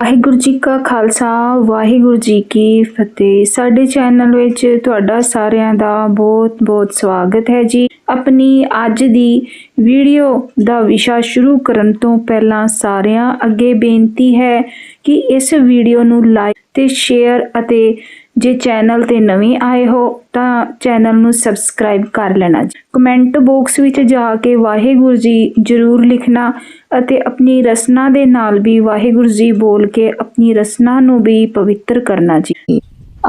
ਵਾਹਿਗੁਰੂ ਜੀ ਕਾ ਖਾਲਸਾ, ਵਾਹਿਗੁਰੂ ਜੀ ਕੀ ਫਤਿਹ। ਸਾਡੇ ਚੈਨਲ ਵਿੱਚ ਤੁਹਾਡਾ ਸਾਰਿਆਂ ਦਾ ਬਹੁਤ-ਬਹੁਤ ਸਵਾਗਤ ਹੈ ਜੀ। ਆਪਣੀ ਅੱਜ ਦੀ ਵੀਡੀਓ ਦਾ ਵਿਸ਼ਾ ਸ਼ੁਰੂ ਕਰਨ ਤੋਂ ਪਹਿਲਾਂ ਸਾਰਿਆਂ ਅੱਗੇ ਬੇਨਤੀ ਹੈ ਕਿ ਇਸ ਵੀਡੀਓ ਨੂੰ ਲਾਈਕ ਤੇ ਸ਼ੇਅਰ ਅਤੇ ਜੇ ਚੈਨਲ ਤੇ ਨਵੇਂ ਆਏ ਹੋ ਤਾਂ ਚੈਨਲ ਨੂੰ ਸਬਸਕ੍ਰਾਈਬ ਕਰ ਲੈਣਾ ਜੀ। ਕਮੈਂਟ ਬਾਕਸ ਵਿੱਚ ਜਾ ਕੇ ਵਾਹਿਗੁਰੂ ਜੀ ਜਰੂਰ ਲਿਖਣਾ ਅਤੇ ਆਪਣੀ ਰਸਨਾ ਦੇ ਨਾਲ ਵੀ ਵਾਹਿਗੁਰੂ ਜੀ ਬੋਲ ਕੇ ਆਪਣੀ ਰਸਨਾ ਨੂੰ ਵੀ ਪਵਿੱਤਰ ਕਰਨਾ ਜੀ।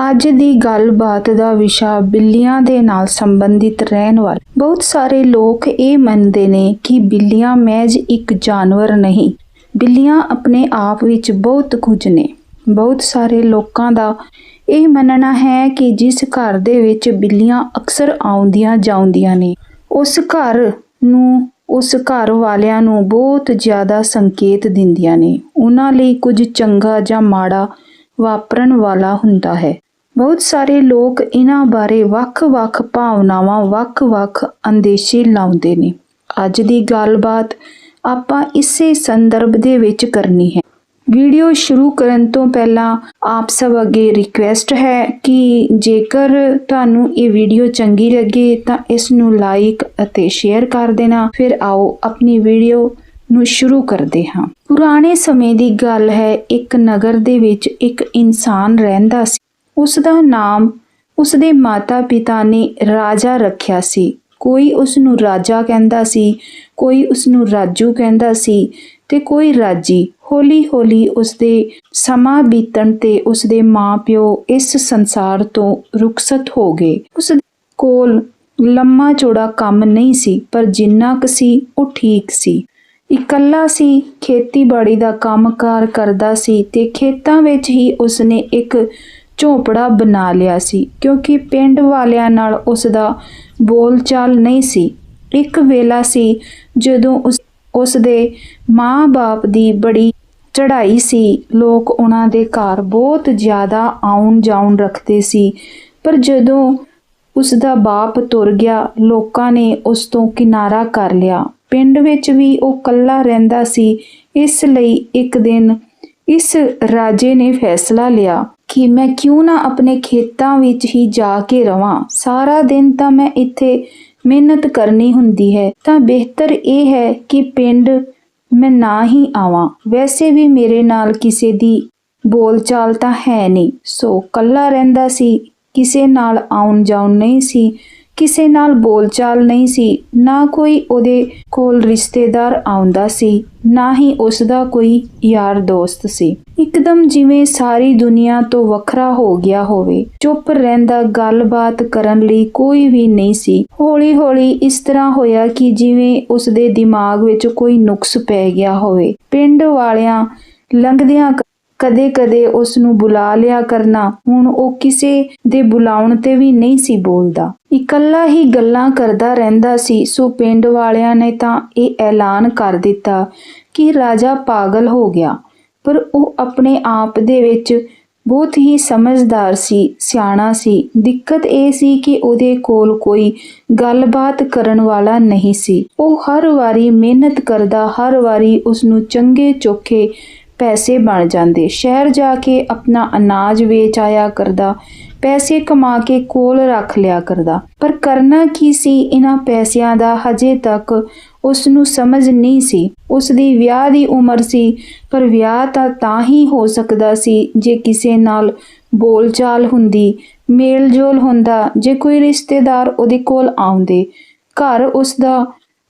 ਅੱਜ ਦੀ ਗੱਲਬਾਤ ਦਾ ਵਿਸ਼ਾ ਬਿੱਲੀਆਂ ਦੇ ਨਾਲ ਸੰਬੰਧਿਤ ਰਹਿਣ ਵਾਲੇ। ਬਹੁਤ ਸਾਰੇ ਲੋਕ ਇਹ ਮੰਨਦੇ ਨੇ ਕਿ ਬਿੱਲੀਆਂ ਮਹਿਜ਼ ਇੱਕ ਜਾਨਵਰ ਨਹੀਂ। ਬਿੱਲੀਆਂ ਆਪਣੇ ਆਪ ਵਿੱਚ ਬਹੁਤ ਕੁਝ ਨੇ। ਬਹੁਤ ਸਾਰੇ ਲੋਕਾਂ ਦਾ ਇਹ ਮੰਨਣਾ ਹੈ ਕਿ ਜਿਸ ਘਰ ਦੇ ਵਿੱਚ ਬਿੱਲੀਆਂ ਅਕਸਰ ਆਉਂਦੀਆਂ ਜਾਂਦੀਆਂ ਨੇ, ਉਸ ਘਰ ਨੂੰ, ਉਸ ਘਰ ਵਾਲਿਆਂ ਨੂੰ ਬਹੁਤ ਜ਼ਿਆਦਾ ਸੰਕੇਤ ਦਿੰਦੀਆਂ ਨੇ। ਉਹਨਾਂ ਲਈ ਕੁਝ ਚੰਗਾ ਜਾਂ ਮਾੜਾ ਵਾਪਰਨ ਵਾਲਾ ਹੁੰਦਾ ਹੈ। ਬਹੁਤ ਸਾਰੇ ਲੋਕ ਇਹਨਾਂ ਬਾਰੇ ਵੱਖ-ਵੱਖ ਭਾਵਨਾਵਾਂ, ਵੱਖ-ਵੱਖ ਅੰਦੇਸ਼ੇ ਲਾਉਂਦੇ ਨੇ। ਅੱਜ ਦੀ ਗੱਲਬਾਤ ਆਪਾਂ ਇਸੇ ਸੰਦਰਭ ਦੇ ਵਿੱਚ ਕਰਨੀ ਹੈ। ਵੀਡੀਓ ਸ਼ੁਰੂ ਕਰਨ ਤੋਂ ਪਹਿਲਾਂ ਆਪ ਸਭ ਅੱਗੇ ਰਿਕੁਐਸਟ ਹੈ ਕਿ ਜੇਕਰ ਤੁਹਾਨੂੰ ਇਹ ਵੀਡੀਓ ਚੰਗੀ ਲੱਗੇ ਤਾਂ ਇਸ ਨੂੰ ਲਾਈਕ ਅਤੇ ਸ਼ੇਅਰ ਕਰ ਦੇਣਾ। ਫਿਰ ਆਓ ਆਪਣੀ ਵੀਡੀਓ ਨੂੰ ਸ਼ੁਰੂ ਕਰਦੇ ਹਾਂ। ਪੁਰਾਣੇ ਸਮੇਂ ਦੀ ਗੱਲ ਹੈ, ਇੱਕ ਨਗਰ ਦੇ ਵਿੱਚ ਇੱਕ ਇਨਸਾਨ ਰਹਿੰਦਾ ਸੀ। ਉਸ ਦਾ ਨਾਮ ਉਸ ਦੇ ਮਾਤਾ-ਪਿਤਾ ਨੇ ਰਾਜਾ ਰੱਖਿਆ ਸੀ। ਕੋਈ ਉਸ ਨੂੰ ਰਾਜਾ ਕਹਿੰਦਾ ਸੀ, ਕੋਈ ਉਸ ਨੂੰ ਰਾਜੂ ਕਹਿੰਦਾ ਸੀ ਤੇ ਕੋਈ ਰਾਜੀ। ਹੌਲੀ-ਹੌਲੀ ਉਸਦੇ ਸਮਾਂ ਬੀਤਣ ਤੇ ਉਸਦੇ ਮਾਪਿਓ ਇਸ ਸੰਸਾਰ ਤੋਂ ਰੁਖਸਤ ਹੋ ਗਏ। ਉਸ ਕੋਲ ਲੰਮਾ ਚੌੜਾ ਕੰਮ ਨਹੀਂ ਸੀ, ਪਰ ਜਿੰਨਾ ਕੁ ਸੀ ਉਹ ਠੀਕ ਸੀ। ਇਕੱਲਾ ਸੀ, ਖੇਤੀਬਾੜੀ ਦਾ ਕੰਮਕਾਰ ਕਰਦਾ ਸੀ ਤੇ ਖੇਤਾਂ ਵਿੱਚ ਹੀ ਉਸਨੇ ਇੱਕ ਝੋਪੜਾ ਬਣਾ ਲਿਆ ਸੀ, ਕਿਉਂਕਿ ਪਿੰਡ ਵਾਲਿਆਂ ਨਾਲ ਉਸਦਾ ਬੋਲਚਾਲ ਨਹੀਂ ਸੀ। ਇੱਕ ਵੇਲਾ ਸੀ ਜਦੋਂ ਉਸਦੇ ਮਾਂ-ਬਾਪ ਦੀ ਬੜੀ ਚੜ੍ਹਾਈ ਸੀ। ਲੋਕ ਉਹਨਾਂ ਦੇ ਘਰ ਬਹੁਤ ਜ਼ਿਆਦਾ ਆਉਣ ਜਾਉਣ ਰੱਖਦੇ ਸੀ। ਪਰ ਜਦੋਂ ਉਸ ਦਾ ਬਾਪ ਤੁਰ ਗਿਆ, ਲੋਕਾਂ ਨੇ ਉਸ ਤੋਂ ਕਿਨਾਰਾ ਕਰ ਲਿਆ। ਪਿੰਡ ਵਿੱਚ ਵੀ ਉਹ ਕੱਲਾ ਰਹਿੰਦਾ ਸੀ। ਇਸ ਲਈ ਇੱਕ ਦਿਨ ਇਸ ਰਾਜੇ ਨੇ ਫੈਸਲਾ ਲਿਆ ਕਿ ਮੈਂ ਕਿਉਂ ਨਾ ਆਪਣੇ ਖੇਤਾਂ ਵਿੱਚ ਹੀ ਜਾ ਕੇ ਰਵਾਂ। ਸਾਰਾ ਦਿਨ ਤਾਂ ਮੈਂ ਇੱਥੇ ਮਿਹਨਤ ਕਰਨੀ ਹੁੰਦੀ ਹੈ। ਤਾਂ ਬਿਹਤਰ ਇਹ ਹੈ ਕਿ ਪਿੰਡ ਮੈਂ ਨਾ ਹੀ ਆਵਾਂ। ਵੈਸੇ ਵੀ ਮੇਰੇ ਨਾਲ ਕਿਸੇ ਦੀ ਬੋਲਚਾਲ ਤਾਂ ਹੈ ਨਹੀਂ। ਸੋ ਕੱਲਾ ਰਹਿੰਦਾ ਸੀ, ਕਿਸੇ ਨਾਲ ਆਉਣ ਜਾਉਣ ਨਹੀਂ ਸੀ। ਕਿਸੇ ਨਾਲ ਬੋਲਚਾਲ ਨਹੀਂ ਸੀ, ਨਾ ਕੋਈ ਉਹਦੇ ਕੋਲ ਰਿਸ਼ਤੇਦਾਰ ਆਉਂਦਾ ਸੀ, ਨਾ ਹੀ ਉਸ ਦਾ ਕੋਈ ਯਾਰ ਦੋਸਤ ਸੀ। ਇੱਕਦਮ ਜਿਵੇਂ ਸਾਰੀ ਦੁਨੀਆ ਤੋਂ ਵੱਖਰਾ ਹੋ ਗਿਆ ਹੋਵੇ, ਚੁੱਪ ਰਹਿੰਦਾ ਗੱਲਬਾਤ ਕਰਨ ਲਈ ਕੋਈ ਵੀ ਨਹੀਂ ਸੀ। ਹੌਲੀ-ਹੌਲੀ ਇਸ ਤਰ੍ਹਾਂ ਹੋਇਆ ਕਿ ਜਿਵੇਂ ਉਸ ਦੇ ਦਿਮਾਗ ਵਿੱਚ ਕੋਈ ਨੁਕਸ ਪੈ ਗਿਆ ਹੋਵੇ। ਪਿੰਡ ਵਾਲਿਆਂ ਲੰਘਦਿਆਂ ਕਦੇ-ਕਦੇ ਉਸ ਨੂੰ ਬੁਲਾ ਲਿਆ ਕਰਨਾ ਹੁਣ ਉਹ ਕਿਸੇ ਦੇ ਬੁਲਾਉਣ ਤੇ ਵੀ ਨਹੀਂ ਸੀ ਬੋਲਦਾ। ਇਕੱਲਾ ਹੀ ਗੱਲਾਂ ਕਰਦਾ ਰਹਿੰਦਾ ਸੀ, ਸੋ ਪਿੰਡ ਵਾਲਿਆਂ ਨੇ ਤਾਂ ਇਹ ਐਲਾਨ ਕਰ ਦਿੱਤਾ ਕਿ ਰਾਜਾ ਪਾਗਲ ਹੋ ਗਿਆ। ਪਰ ਉਹ ਆਪਣੇ ਆਪ ਦੇ ਵਿੱਚ ਬਹੁਤ ਹੀ ਸਮਝਦਾਰ ਸੀ, ਸਿਆਣਾ ਸੀ। ਦਿੱਕਤ ਇਹ ਸੀ ਕਿ ਉਹਦੇ ਕੋਲ ਕੋਈ ਗੱਲਬਾਤ ਕਰਨ ਵਾਲਾ ਨਹੀਂ ਸੀ। ਉਹ ਹਰ ਵਾਰੀ ਮਿਹਨਤ ਕਰਦਾ, ਹਰ ਵਾਰੀ ਉਸ ਨੂੰ ਚੰਗੇ ਚੋਖੇ ਪੈਸੇ ਬਣ ਜਾਂਦੇ। ਸ਼ਹਿਰ ਜਾ ਕੇ ਆਪਣਾ ਅਨਾਜ ਵੇਚ ਆਇਆ ਕਰਦਾ। ਪੈਸੇ ਕਮਾ ਕੇ ਕੋਲ ਰੱਖ ਲਿਆ ਕਰਦਾ। ਪਰ ਕਰਨਾ ਕੀ ਸੀ? ਇਹਨਾਂ ਪੈਸਿਆਂ ਦਾ ਹਜੇ ਤੱਕ ਉਸ ਨੂੰ ਸਮਝ ਨਹੀਂ ਸੀ। ਉਸ ਦੀ ਵਿਆਹ ਦੀ ਉਮਰ ਸੀ, ਪਰ ਵਿਆਹ ਤਾਂ ਤਾਂ ਹੀ ਹੋ ਸਕਦਾ ਸੀ ਜੇ ਕਿਸੇ ਨਾਲ ਬੋਲਚਾਲ ਹੁੰਦੀ, ਮੇਲਜੋਲ ਹੁੰਦਾ, ਜੇ ਕੋਈ ਰਿਸ਼ਤੇਦਾਰ ਉਹਦੇ ਕੋਲ ਆਉਂਦੇ। ਘਰ ਉਸ ਦਾ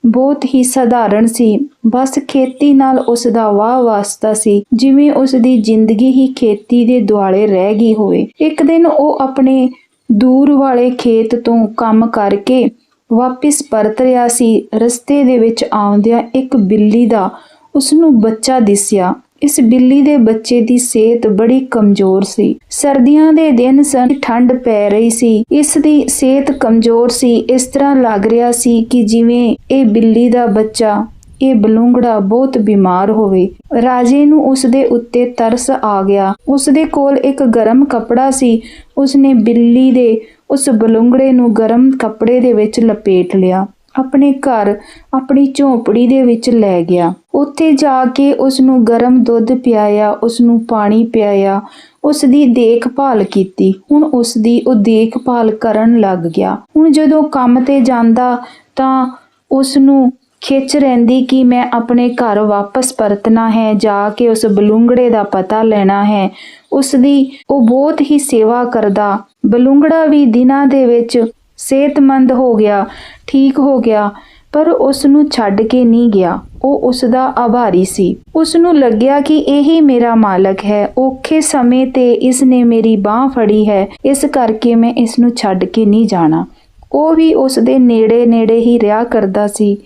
ਬਹੁਤ ਹੀ ਸਧਾਰਨ ਸੀ। ਬਸ ਖੇਤੀ ਨਾਲ ਉਸ ਦਾ ਵਾਹ ਵਾਸਤਾ ਸੀ, ਜਿਵੇਂ ਉਸ ਦੀ ਜ਼ਿੰਦਗੀ ਹੀ ਖੇਤੀ ਦੇ ਦੁਆਲੇ ਰਹਿ ਗਈ ਹੋਵੇ। ਇੱਕ ਦਿਨ ਉਹ ਆਪਣੇ ਦੂਰ ਵਾਲੇ ਖੇਤ ਤੋਂ ਕੰਮ ਕਰਕੇ ਵਾਪਿਸ ਪਰਤ ਰਿਹਾ ਸੀ। ਰਸਤੇ ਦੇ ਵਿੱਚ ਆਉਂਦਿਆਂ ਇੱਕ ਬਿੱਲੀ ਦਾ ਉਸ ਨੂੰ ਬੱਚਾ ਦਿਸਿਆ। ਇਸ ਬਿੱਲੀ ਦੇ ਬੱਚੇ ਦੀ ਸਿਹਤ ਬੜੀ ਕਮਜ਼ੋਰ ਸੀ। ਸਰਦੀਆਂ ਦੇ ਦਿਨ ਸਨ ਠੰਡ ਪੈ ਰਹੀ ਸੀ। ਇਸ ਦੀ ਸਿਹਤ ਕਮਜ਼ੋਰ ਸੀ। ਇਸ ਤਰ੍ਹਾਂ ਲੱਗ ਰਿਹਾ ਸੀ ਕਿ ਜਿਵੇਂ ਇਹ ਬਿੱਲੀ ਦਾ ਬੱਚਾ ਇਹ ਬਲੂੰਗੜਾ ਬਹੁਤ ਬਿਮਾਰ ਹੋਵੇ। ਰਾਜੇ ਨੂੰ ਉਸ ਦੇ ਉੱਤੇ ਤਰਸ ਆ ਗਿਆ। ਉਸ ਦੇ ਕੋਲ ਇੱਕ ਗਰਮ ਕੱਪੜਾ ਸੀ। ਉਸਨੇ ਬਿੱਲੀ ਦੇ ਉਸ ਬਲੂੰਗੜੇ ਨੂੰ ਗਰਮ ਕੱਪੜੇ ਦੇ ਵਿੱਚ ਲਪੇਟ ਲਿਆ। ਆਪਣੇ ਘਰ, ਆਪਣੀ ਝੌਂਪੜੀ ਦੇ ਵਿੱਚ ਲੈ ਗਿਆ। ਉੱਥੇ ਜਾ ਕੇ ਉਸ ਨੂੰ ਗਰਮ ਦੁੱਧ ਪਿਆਇਆ ਉਸ ਨੂੰ ਪਾਣੀ ਪਿਆਇਆ। ਉਸ ਦੀ ਦੇਖਭਾਲ ਕੀਤੀ। ਹੁਣ ਉਸ ਦੀ ਉਹ ਦੇਖਭਾਲ ਕਰਨ ਲੱਗ ਗਿਆ। ਹੁਣ ਜਦੋਂ ਕੰਮ ਤੇ ਜਾਂਦਾ ਤਾਂ ਉਸ ਨੂੰ ਖਿੱਚ ਰਹਿੰਦੀ ਕਿ ਮੈਂ ਆਪਣੇ ਘਰ ਵਾਪਸ ਪਰਤਣਾ ਹੈ, ਜਾ ਕੇ ਉਸ ਬਲੂੰਗੜੇ ਦਾ ਪਤਾ ਲੈਣਾ ਹੈ। ਉਸ ਦੀ ਉਹ ਬਹੁਤ ਹੀ ਸੇਵਾ ਕਰਦਾ। ਬਲੂੰਗੜਾ ਵੀ ਦਿਨਾਂ ਦੇ ਵਿੱਚ ਸਿਹਤਮੰਦ ਹੋ ਗਿਆ, ਠੀਕ ਹੋ ਗਿਆ, ਪਰ ਉਸ ਨੂੰ ਛੱਡ ਕੇ ਨਹੀਂ ਗਿਆ। ਉਹ ਉਸ ਦਾ ਆਭਾਰੀ ਸੀ। ਉਸ ਨੂੰ ਲੱਗਿਆ ਕਿ ਇਹੀ ਮੇਰਾ ਮਾਲਕ ਹੈ। ਔਖੇ ਸਮੇਂ ਤੇ ਇਸ ਨੇ ਮੇਰੀ ਬਾਹ ਫੜੀ ਹੈ। ਇਸ ਕਰਕੇ ਮੈਂ ਇਸ ਨੂੰ ਛੱਡ ਕੇ ਨਹੀਂ ਜਾਣਾ। ਉਹ ਵੀ ਉਸ ਦੇ ਨੇੜੇ ਨੇੜੇ ਹੀ ਰਿਹਾ ਕਰਦਾ ਸੀ।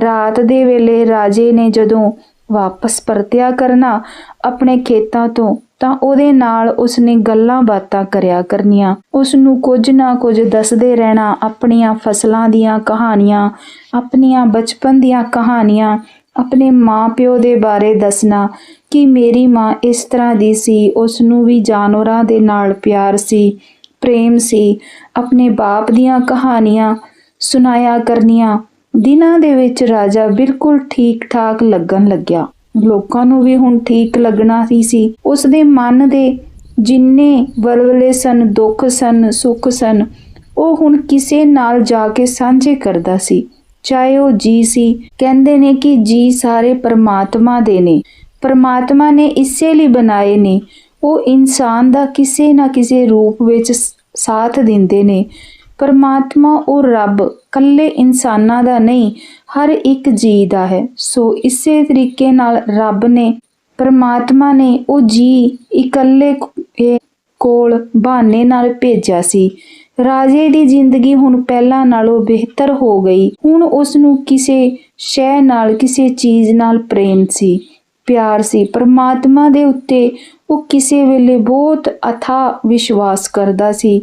ਰਾਤ ਦੇ ਵੇਲੇ ਰਾਜੇ ਨੇ ਜਦੋਂ ਵਾਪਸ ਪਰਤਿਆ ਕਰਨਾ ਆਪਣੇ ਖੇਤਾਂ ਤੋਂ, ਤਾਂ ਉਹਦੇ ਨਾਲ ਉਸਨੇ ਗੱਲਾਂ ਬਾਤਾਂ ਕਰਿਆ ਕਰਨੀਆਂ। ਉਸ ਨੂੰ ਕੁਝ ਨਾ ਕੁਝ ਦੱਸਦੇ ਰਹਿਣਾ, ਆਪਣੀਆਂ ਫਸਲਾਂ ਦੀਆਂ ਕਹਾਣੀਆਂ, ਆਪਣੀਆਂ ਬਚਪਨ ਦੀਆਂ ਕਹਾਣੀਆਂ, ਆਪਣੇ ਮਾਪਿਓ ਦੇ ਬਾਰੇ ਦੱਸਣਾ ਕਿ ਮੇਰੀ ਮਾਂ ਇਸ ਤਰ੍ਹਾਂ ਦੀ ਸੀ ਉਸ ਨੂੰ ਵੀ ਜਾਨਵਰਾਂ ਦੇ ਨਾਲ ਪਿਆਰ ਸੀ, ਪ੍ਰੇਮ ਸੀ, ਆਪਣੇ ਬਾਪ ਦੀਆਂ ਕਹਾਣੀਆਂ ਸੁਣਾਇਆ ਕਰਨੀਆਂ। ਦਿਨਾਂ ਦੇ ਵਿੱਚ ਰਾਜਾ ਬਿਲਕੁਲ ਠੀਕ ਠਾਕ ਲੱਗਣ ਲੱਗਿਆ। ਲੋਕਾਂ ਨੂੰ ਵੀ ਹੁਣ ਠੀਕ ਲੱਗਣਾ ਹੀ ਸੀ। ਉਸ ਦੇ ਮਨ ਦੇ ਜਿੰਨੇ ਵਲਵਲੇ ਸਨ, ਦੁੱਖ ਸਨ, ਸੁੱਖ ਸਨ, ਉਹ ਹੁਣ ਕਿਸੇ ਨਾਲ ਜਾ ਕੇ ਸਾਂਝੇ ਕਰਦਾ ਸੀ। ਚਾਹੇ ਉਹ ਜੀ ਸੀ, ਕਹਿੰਦੇ ਨੇ ਕਿ ਜੀ ਸਾਰੇ ਪਰਮਾਤਮਾ ਦੇ ਨੇ। ਪਰਮਾਤਮਾ ਨੇ ਇਸੇ ਲਈ ਬਣਾਏ ਨੇ। ਉਹ ਇਨਸਾਨ ਦਾ ਕਿਸੇ ਨਾ ਕਿਸੇ ਰੂਪ ਵਿੱਚ ਸਾਥ ਦਿੰਦੇ ਨੇ। ਪਰਮਾਤਮਾ ਉਹ ਰੱਬ ਕੱਲੇ ਇਨਸਾਨਾਂ ਦਾ ਨਹੀਂ, ਹਰ ਇੱਕ ਜੀ ਦਾ ਹੈ। ਸੋ ਇਸੇ ਤਰੀਕੇ ਨਾਲ ਰੱਬ ਨੇ, ਪਰਮਾਤਮਾ ਨੇ ਉਹ ਜੀ ਇਕੱਲੇ ਕੋਲ ਬਹਾਨੇ ਨਾਲ ਭੇਜਿਆ ਸੀ। ਰਾਜੇ ਦੀ ਜ਼ਿੰਦਗੀ ਹੁਣ ਪਹਿਲਾਂ ਨਾਲੋਂ ਬਿਹਤਰ ਹੋ ਗਈ। ਹੁਣ ਉਸ ਨੂੰ ਕਿਸੇ ਸ਼ੈ ਨਾਲ, ਕਿਸੇ ਚੀਜ਼ ਨਾਲ ਪ੍ਰੇਮ ਸੀ, ਪਿਆਰ ਸੀ। ਪਰਮਾਤਮਾ ਦੇ ਉੱਤੇ ਉਹ ਕਿਸੇ ਵੇਲੇ ਬਹੁਤ ਅਥਾ ਵਿਸ਼ਵਾਸ ਕਰਦਾ ਸੀ।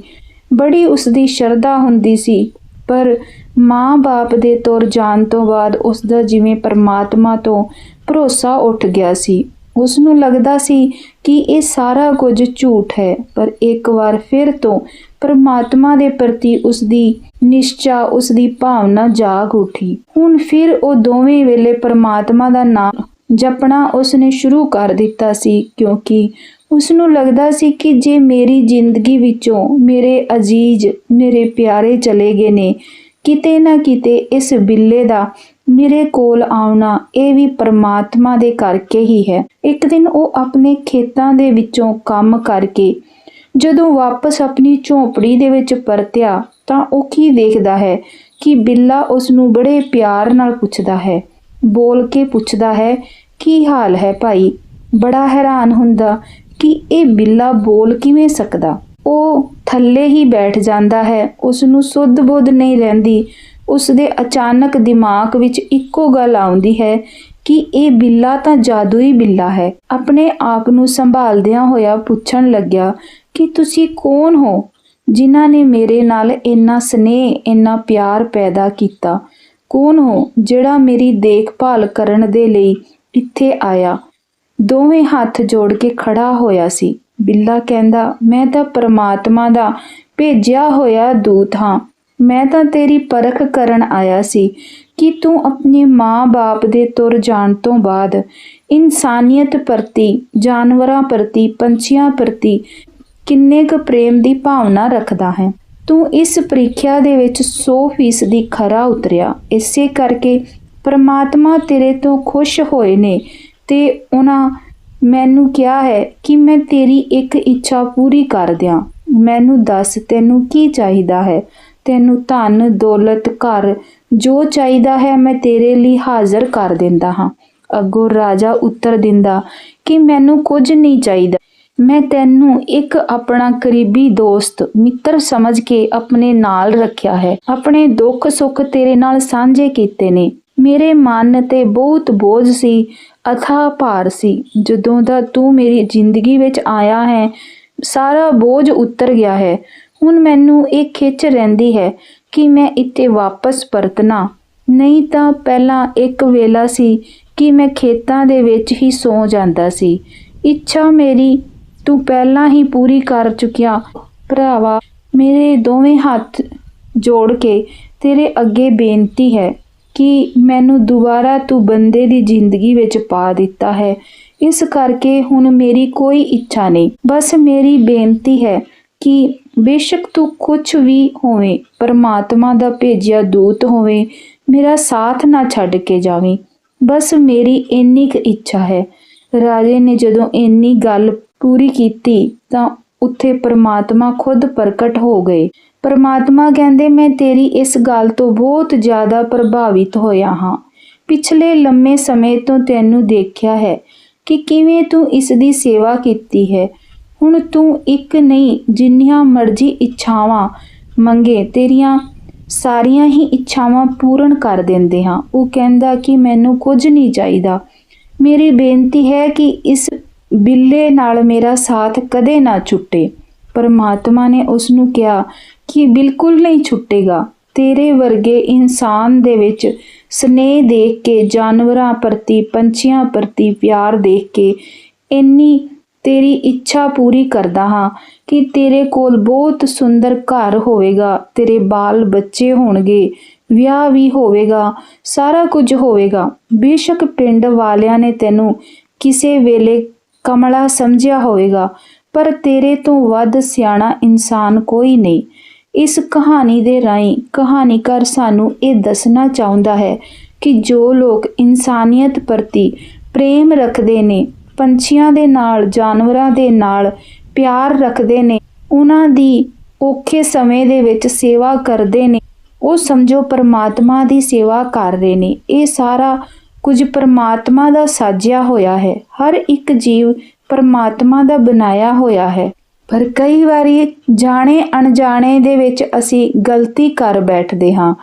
ਬੜੀ ਉਸ ਦੀ ਸ਼ਰਧਾ ਹੁੰਦੀ ਸੀ, ਪਰ ਮਾਂ-ਬਾਪ ਦੇ ਤੁਰ ਜਾਣ ਤੋਂ ਬਾਅਦ ਉਸ ਦਾ ਜਿਵੇਂ ਪਰਮਾਤਮਾ ਤੋਂ ਭਰੋਸਾ ਉੱਠ ਗਿਆ ਸੀ। ਉਸ ਨੂੰ ਲੱਗਦਾ ਸੀ ਕਿ ਇਹ ਸਾਰਾ ਕੁਝ ਝੂਠ ਹੈ, ਪਰ ਇੱਕ ਵਾਰ ਫਿਰ ਤੋਂ ਪਰਮਾਤਮਾ ਦੇ ਪ੍ਰਤੀ ਉਸ ਦੀ ਨਿਸ਼ਚਾ ਉਸ ਦੀ ਭਾਵਨਾ ਜਾਗ ਉੱਠੀ। ਹੁਣ ਫਿਰ ਉਹ ਦੋਵੇਂ ਵੇਲੇ ਪਰਮਾਤਮਾ ਦਾ ਨਾਮ ਜਪਣਾ ਉਸ ਨੇ ਸ਼ੁਰੂ ਕਰ ਦਿੱਤਾ ਸੀ, ਕਿਉਂਕਿ ਉਸ ਨੂੰ ਲੱਗਦਾ ਸੀ ਕਿ ਜੇ ਮੇਰੀ ਜ਼ਿੰਦਗੀ ਵਿੱਚੋਂ ਮੇਰੇ ਅਜ਼ੀਜ਼, ਮੇਰੇ ਪਿਆਰੇ ਚਲੇ ਗਏ ਨੇ ਕਿਤੇ ਨਾ ਕਿਤੇ ਇਸ ਬਿੱਲੇ ਦਾ ਮੇਰੇ ਕੋਲ ਆਉਣਾ ਇਹ ਵੀ ਪਰਮਾਤਮਾ ਦੇ ਕਰਕੇ ਹੀ ਹੈ। ਇੱਕ ਦਿਨ ਉਹ ਆਪਣੇ ਖੇਤਾਂ ਦੇ ਵਿੱਚੋਂ ਕੰਮ ਕਰਕੇ ਜਦੋਂ ਵਾਪਸ ਆਪਣੀ ਝੋਪੜੀ ਦੇ ਵਿੱਚ ਪਰਤਿਆ ਤਾਂ ਉਹ ਕੀ ਦੇਖਦਾ ਹੈ ਕਿ ਬਿੱਲਾ ਉਸ ਨੂੰ ਬੜੇ ਪਿਆਰ ਨਾਲ ਪੁੱਛਦਾ ਹੈ। ਬੋਲ ਕੇ ਪੁੱਛਦਾ ਹੈ, ਕੀ ਹਾਲ ਹੈ ਭਾਈ? ਬੜਾ ਹੈਰਾਨ ਹੁੰਦਾ ਕਿ ਇਹ ਬਿੱਲਾ ਬੋਲ ਕਿਵੇਂ ਸਕਦਾ? ਉਹ ਥੱਲੇ ਹੀ ਬੈਠ ਜਾਂਦਾ ਹੈ। ਉਸ ਨੂੰ ਸੁੱਧ ਬੁੱਧ ਨਹੀਂ ਰਹਿੰਦੀ। ਉਸ ਦੇ ਅਚਾਨਕ ਦਿਮਾਗ ਵਿੱਚ ਇੱਕੋ ਗੱਲ ਆਉਂਦੀ ਹੈ ਕਿ ਇਹ ਬਿੱਲਾ ਤਾਂ ਜਾਦੂਈ ਬਿੱਲਾ ਹੈ। ਆਪਣੇ ਆਪ ਨੂੰ ਸੰਭਾਲਦਿਆਂ ਹੋਇਆ ਪੁੱਛਣ ਲੱਗਿਆ, ਕਿ ਤੁਸੀਂ ਕੌਣ ਹੋ ਜਿਨ੍ਹਾਂ ਨੇ ਮੇਰੇ ਨਾਲ ਇੰਨਾ ਸਨੇਹ, ਇੰਨਾ ਪਿਆਰ ਪੈਦਾ ਕੀਤਾ? ਕੌਣ ਹੋ ਜਿਹੜਾ ਮੇਰੀ ਦੇਖਭਾਲ ਕਰਨ ਦੇ ਲਈ ਇੱਥੇ ਆਇਆ? ਦੋਵੇਂ ਹੱਥ ਜੋੜ ਕੇ ਖੜਾ ਹੋਇਆ ਸੀ। ਬਿੱਲਾ ਕਹਿੰਦਾ, ਮੈਂ ਤਾਂ ਪਰਮਾਤਮਾ ਦਾ ਭੇਜਿਆ ਹੋਇਆ ਦੂਤ ਹਾਂ। ਮੈਂ ਤਾਂ ਤੇਰੀ ਪਰਖ ਕਰਨ ਆਇਆ ਸੀ ਕਿ ਤੂੰ ਆਪਣੇ ਮਾਂ-ਬਾਪ ਦੇ ਤੁਰ ਜਾਣ ਤੋਂ ਬਾਅਦ ਇਨਸਾਨੀਅਤ ਪ੍ਰਤੀ, ਜਾਨਵਰਾਂ ਪ੍ਰਤੀ, ਪੰਛੀਆਂ ਪ੍ਰਤੀ ਕਿੰਨੇ ਕੁ ਪ੍ਰੇਮ ਦੀ ਭਾਵਨਾ ਰੱਖਦਾ ਹੈ। ਤੂੰ ਇਸ ਪ੍ਰੀਖਿਆ ਦੇ ਵਿੱਚ 100% ਦੀ ਖਰਾ ਉਤਰਿਆ। ਇਸੇ ਕਰਕੇ ਪਰਮਾਤਮਾ ਤੇਰੇ ਤੋਂ ਖੁਸ਼ ਹੋਏ ਨੇ ਤੇ ਉਹਨਾਂ ਮੈਨੂੰ ਕਿਹਾ ਹੈ ਕਿ ਮੈਂ ਤੇਰੀ ਇੱਕ ਇੱਛਾ ਪੂਰੀ ਕਰ ਦਿਆਂ। ਮੈਨੂੰ ਦੱਸ, ਤੈਨੂੰ ਕੀ ਚਾਹੀਦਾ ਹੈ? ਤੈਨੂੰ ਧਨ, ਦੌਲਤ, ਘਰ, ਜੋ ਚਾਹੀਦਾ ਹੈ ਮੈਂ ਤੇਰੇ ਲਈ ਹਾਜ਼ਰ ਕਰ ਦਿੰਦਾ ਹਾਂ। ਅੱਗੋਂ ਰਾਜਾ ਉੱਤਰ ਦਿੰਦਾ ਕਿ ਮੈਨੂੰ ਕੁਝ ਨਹੀਂ ਚਾਹੀਦਾ। ਮੈਂ ਤੈਨੂੰ ਇੱਕ ਆਪਣਾ ਕਰੀਬੀ ਦੋਸਤ, ਮਿੱਤਰ ਸਮਝ ਕੇ ਆਪਣੇ ਨਾਲ ਰੱਖਿਆ ਹੈ। ਆਪਣੇ ਦੁੱਖ ਸੁੱਖ ਤੇਰੇ ਨਾਲ ਸਾਂਝੇ ਕੀਤੇ ਨੇ। ਮੇਰੇ ਮਨ ਤੇ ਬਹੁਤ ਬੋਝ ਸੀ ਅਥਾ ਭਾਰ ਸੀ। ਜਦੋਂ ਦਾ ਤੂੰ ਮੇਰੀ ਜ਼ਿੰਦਗੀ ਵਿੱਚ ਆਇਆ ਹੈ, ਸਾਰਾ ਬੋਝ ਉਤਰ ਗਿਆ ਹੈ। ਹੁਣ ਮੈਨੂੰ ਇਹ ਖਿੱਚ ਰਹਿੰਦੀ ਹੈ ਕਿ ਮੈਂ ਇੱਥੇ ਵਾਪਸ ਪਰਤਣਾ। ਨਹੀਂ ਤਾਂ ਪਹਿਲਾਂ ਇੱਕ ਵੇਲਾ ਸੀ ਕਿ ਮੈਂ ਖੇਤਾਂ ਦੇ ਵਿੱਚ ਹੀ ਸੌ ਜਾਂਦਾ ਸੀ। ਇੱਛਾ ਮੇਰੀ ਤੂੰ ਪਹਿਲਾਂ ਹੀ ਪੂਰੀ ਕਰ ਚੁੱਕਿਆ। ਭਰਾਵਾ, ਮੇਰੇ ਦੋਵੇਂ ਹੱਥ ਜੋੜ ਕੇ ਤੇਰੇ ਅੱਗੇ ਬੇਨਤੀ ਹੈ। ਕਿ ਮੈਨੂੰ ਦੁਬਾਰਾ ਤੂੰ ਬੰਦੇ ਦੀ ਜ਼ਿੰਦਗੀ ਵਿੱਚ ਪਾ ਦਿੱਤਾ ਹੈ। ਇਸ ਕਰਕੇ ਹੁਣ ਮੇਰੀ ਕੋਈ ਇੱਛਾ ਨਹੀਂ। ਬਸ ਮੇਰੀ ਬੇਨਤੀ ਹੈ ਕਿ ਬੇਸ਼ੱਕ ਤੂੰ ਕੁਝ ਵੀ ਹੋਵੇਂ, ਪਰਮਾਤਮਾ ਦਾ ਭੇਜਿਆ ਦੂਤ ਹੋਵੇ, ਮੇਰਾ ਸਾਥ ਨਾ ਛੱਡ ਕੇ ਜਾਵੀਂ। ਬਸ ਮੇਰੀ ਇੰਨੀ ਕੁ ਇੱਛਾ ਹੈ। ਰਾਜੇ ਨੇ ਜਦੋਂ ਇੰਨੀ ਗੱਲ ਪੂਰੀ ਕੀਤੀ ਤਾਂ ਉੱਥੇ ਪਰਮਾਤਮਾ ਖੁਦ ਪ੍ਰਗਟ ਹੋ ਗਏ। ਪਰਮਾਤਮਾ ਕਹਿੰਦੇ, ਮੈਂ ਤੇਰੀ ਇਸ ਗੱਲ ਤੋਂ ਬਹੁਤ ਜ਼ਿਆਦਾ ਪ੍ਰਭਾਵਿਤ ਹੋਇਆ ਹਾਂ। ਪਿਛਲੇ ਲੰਮੇ ਸਮੇਂ ਤੋਂ ਤੈਨੂੰ ਦੇਖਿਆ ਹੈ ਕਿ ਕਿਵੇਂ ਤੂੰ ਇਸ ਦੀ ਸੇਵਾ ਕੀਤੀ ਹੈ। ਹੁਣ ਤੂੰ ਇੱਕ ਨਹੀਂ, ਜਿੰਨੀਆਂ ਮਰਜ਼ੀ ਇੱਛਾਵਾਂ ਮੰਗੇ, ਤੇਰੀਆਂ ਸਾਰੀਆਂ ਹੀ ਇੱਛਾਵਾਂ ਪੂਰਨ ਕਰ ਦਿੰਦੇ ਹਾਂ। ਉਹ ਕਹਿੰਦਾ ਕਿ ਮੈਨੂੰ ਕੁਝ ਨਹੀਂ ਚਾਹੀਦਾ। ਮੇਰੀ ਬੇਨਤੀ ਹੈ ਕਿ ਇਸ ਬਿੱਲੇ ਨਾਲ ਮੇਰਾ ਸਾਥ ਕਦੇ ਨਾ ਛੁੱਟੇ। ਪਰਮਾਤਮਾ ਨੇ ਉਸ ਨੂੰ ਕਿਹਾ ਕਿ ਬਿਲਕੁਲ ਨਹੀਂ ਛੁੱਟੇਗਾ। ਤੇਰੇ ਵਰਗੇ ਇਨਸਾਨ ਦੇ ਵਿੱਚ ਸਨੇਹ ਦੇਖ ਕੇ, ਜਾਨਵਰਾਂ ਪ੍ਰਤੀ, ਪੰਛੀਆਂ ਪ੍ਰਤੀ ਪਿਆਰ ਦੇਖ ਕੇ ਇੰਨੀ ਤੇਰੀ ਇੱਛਾ ਪੂਰੀ ਕਰਦਾ ਹਾਂ ਕਿ ਤੇਰੇ ਕੋਲ ਬਹੁਤ ਸੁੰਦਰ ਘਰ ਹੋਵੇਗਾ, ਤੇਰੇ ਬਾਲ ਬੱਚੇ ਹੋਣਗੇ, ਵਿਆਹ ਵੀ ਹੋਵੇਗਾ, ਸਾਰਾ ਕੁਝ ਹੋਵੇਗਾ। ਬੇਸ਼ੱਕ ਪਿੰਡ ਵਾਲਿਆਂ ਨੇ ਤੈਨੂੰ ਕਿਸੇ ਵੇਲੇ ਕਮਲਾ ਸਮਝਿਆ ਹੋਵੇਗਾ ਪਰ ਤੇਰੇ ਤੋਂ ਵੱਧ ਸਿਆਣਾ ਇਨਸਾਨ ਕੋਈ ਨਹੀਂ। ਇਸ ਕਹਾਣੀ ਦੇ ਰਾਹੀਂ ਕਹਾਣੀਕਾਰ ਸਾਨੂੰ ਇਹ ਦੱਸਣਾ ਚਾਹੁੰਦਾ ਹੈ ਕਿ ਜੋ ਲੋਕ ਇਨਸਾਨੀਅਤ ਪ੍ਰਤੀ ਪ੍ਰੇਮ ਰੱਖਦੇ ਨੇ, ਪੰਛੀਆਂ ਦੇ ਨਾਲ, ਜਾਨਵਰਾਂ ਦੇ ਨਾਲ ਪਿਆਰ ਰੱਖਦੇ ਨੇ, ਉਹਨਾਂ ਦੀ ਔਖੇ ਸਮੇਂ ਦੇ ਵਿੱਚ ਸੇਵਾ ਕਰਦੇ ਨੇ, ਉਹ ਸਮਝੋ ਪਰਮਾਤਮਾ ਦੀ ਸੇਵਾ ਕਰ ਰਹੇ ਨੇ। ਇਹ ਸਾਰਾ ਕੁਝ ਪਰਮਾਤਮਾ ਦਾ ਸਾਜਿਆ ਹੋਇਆ ਹੈ। ਹਰ ਇੱਕ ਜੀਵ ਪਰਮਾਤਮਾ ਦਾ ਬਣਾਇਆ ਹੋਇਆ ਹੈ। ਪਰ ਕਈ ਵਾਰੀ ਜਾਣੇ ਅਣਜਾਣੇ ਦੇ ਵਿੱਚ ਅਸੀਂ ਗਲਤੀ ਕਰ ਬੈਠਦੇ ਹਾਂ।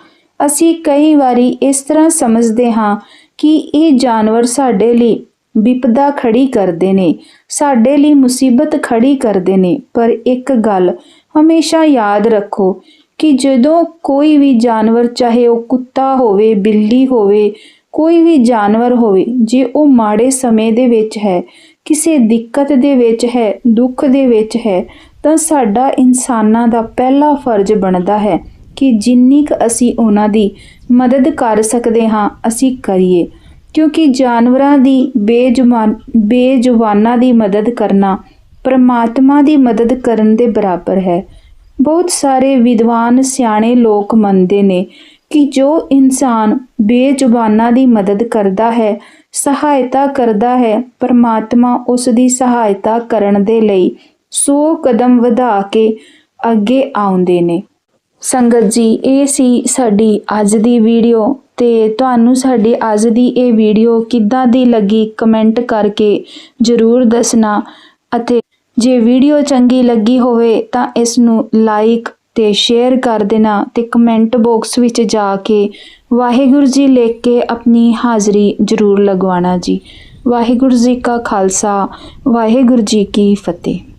ਅਸੀਂ ਕਈ ਵਾਰੀ ਇਸ ਤਰ੍ਹਾਂ ਸਮਝਦੇ ਹਾਂ ਕਿ ਇਹ ਜਾਨਵਰ ਸਾਡੇ ਲਈ ਵਿਪਦਾ ਖੜੀ ਕਰਦੇ ਨੇ, ਸਾਡੇ ਲਈ ਮੁਸੀਬਤ ਖੜੀ ਕਰਦੇ ਨੇ। ਪਰ ਇੱਕ ਗੱਲ ਹਮੇਸ਼ਾ ਯਾਦ ਰੱਖੋ ਕਿ ਜਦੋਂ ਕੋਈ ਵੀ ਜਾਨਵਰ, ਚਾਹੇ ਉਹ ਕੁੱਤਾ ਹੋਵੇ, ਬਿੱਲੀ ਹੋਵੇ, ਕੋਈ ਵੀ ਜਾਨਵਰ ਹੋਵੇ, ਜੇ ਉਹ ਮਾੜੇ ਸਮੇਂ ਦੇ ਵਿੱਚ ਹੈ ਕਿਸੇ ਦਿੱਕਤ ਦੇ ਵਿੱਚ ਹੈ, ਦੁੱਖ ਦੇ ਵਿੱਚ ਹੈ, ਤਾਂ ਸਾਡਾ ਇਨਸਾਨਾਂ ਦਾ ਪਹਿਲਾ ਫਰਜ਼ ਬਣਦਾ ਹੈ ਕਿ ਜਿੰਨੀ ਕੁ ਅਸੀਂ ਉਹਨਾਂ ਦੀ ਮਦਦ ਕਰ ਸਕਦੇ ਹਾਂ, ਅਸੀਂ ਕਰੀਏ। ਕਿਉਂਕਿ ਜਾਨਵਰਾਂ ਦੀ ਬੇਜੁਬਾਨ, ਬੇਜੁਬਾਨਾਂ ਦੀ ਮਦਦ ਕਰਨਾ ਪਰਮਾਤਮਾ ਦੀ ਮਦਦ ਕਰਨ ਦੇ ਬਰਾਬਰ ਹੈ। ਬਹੁਤ ਸਾਰੇ ਵਿਦਵਾਨ ਸਿਆਣੇ ਲੋਕ ਮੰਨਦੇ ਨੇ ਕਿ ਜੋ ਇਨਸਾਨ ਬੇਜ਼ੁਬਾਨਾਂ ਦੀ ਮਦਦ ਕਰਦਾ ਹੈ ਸਹਾਇਤਾ ਕਰਦਾ ਹੈ। ਪਰਮਾਤਮਾ ਉਸ ਦੀ ਸਹਾਇਤਾ ਕਰਨ ਦੇ ਲਈ 100 ਕਦਮ ਵਧਾ ਕੇ ਅੱਗੇ ਆਉਂਦੇ ਨੇ। ਸੰਗਤ ਜੀ, ਇਹ ਸੀ ਸਾਡੀ ਅੱਜ ਦੀ ਵੀਡੀਓ ਤੇ ਤੁਹਾਨੂੰ ਸਾਡੀ ਅੱਜ ਦੀ ਇਹ ਵੀਡੀਓ ਕਿੱਦਾਂ ਦੀ ਲੱਗੀ ਕਮੈਂਟ ਕਰਕੇ ਜਰੂਰ ਦੱਸਣਾ ਅਤੇ ਜੇ ਵੀਡੀਓ ਚੰਗੀ ਲੱਗੀ ਹੋਵੇ ਤਾਂ ਇਸ ਨੂੰ ਲਾਈਕ ਤੇ ਸ਼ੇਅਰ ਕਰ ਦੇਣਾ ਤੇ ਕਮੈਂਟ ਬਾਕਸ ਵਿੱਚ ਜਾ ਕੇ ਵਾਹਿਗੁਰੂ ਜੀ ਲਿਖ ਕੇ ਆਪਣੀ ਹਾਜ਼ਰੀ ਜਰੂਰ ਲਗਵਾਉਣਾ ਜੀ। ਵਾਹਿਗੁਰੂ ਜੀ ਕਾ ਖਾਲਸਾ, ਵਾਹਿਗੁਰੂ ਜੀ ਕੀ ਫਤਿਹ।